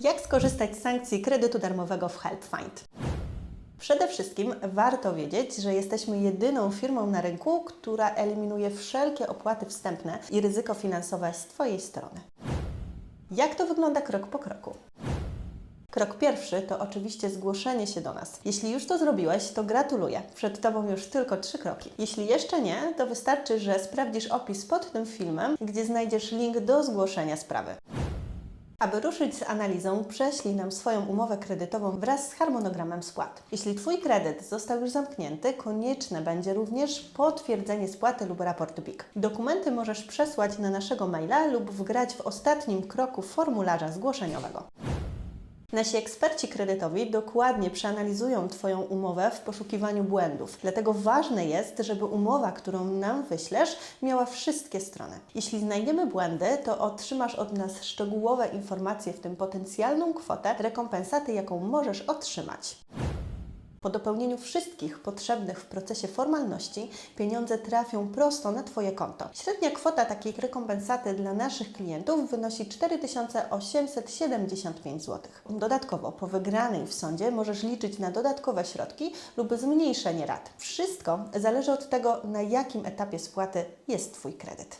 Jak skorzystać z sankcji kredytu darmowego w HelpFind? Przede wszystkim warto wiedzieć, że jesteśmy jedyną firmą na rynku, która eliminuje wszelkie opłaty wstępne i ryzyko finansowe z Twojej strony. Jak to wygląda krok po kroku? Krok pierwszy to oczywiście zgłoszenie się do nas. Jeśli już to zrobiłeś, to gratuluję. Przed Tobą już tylko trzy kroki. Jeśli jeszcze nie, to wystarczy, że sprawdzisz opis pod tym filmem, gdzie znajdziesz link do zgłoszenia sprawy. Aby ruszyć z analizą, prześlij nam swoją umowę kredytową wraz z harmonogramem spłat. Jeśli Twój kredyt został już zamknięty, konieczne będzie również potwierdzenie spłaty lub raport BIK. Dokumenty możesz przesłać na naszego maila lub wgrać w ostatnim kroku formularza zgłoszeniowego. Nasi eksperci kredytowi dokładnie przeanalizują Twoją umowę w poszukiwaniu błędów. Dlatego ważne jest, żeby umowa, którą nam wyślesz, miała wszystkie strony. Jeśli znajdziemy błędy, to otrzymasz od nas szczegółowe informacje, w tym potencjalną kwotę rekompensaty, jaką możesz otrzymać. Po dopełnieniu wszystkich potrzebnych w procesie formalności pieniądze trafią prosto na Twoje konto. Średnia kwota takiej rekompensaty dla naszych klientów wynosi 4875 zł. Dodatkowo po wygranej w sądzie możesz liczyć na dodatkowe środki lub zmniejszenie rat. Wszystko zależy od tego, na jakim etapie spłaty jest Twój kredyt.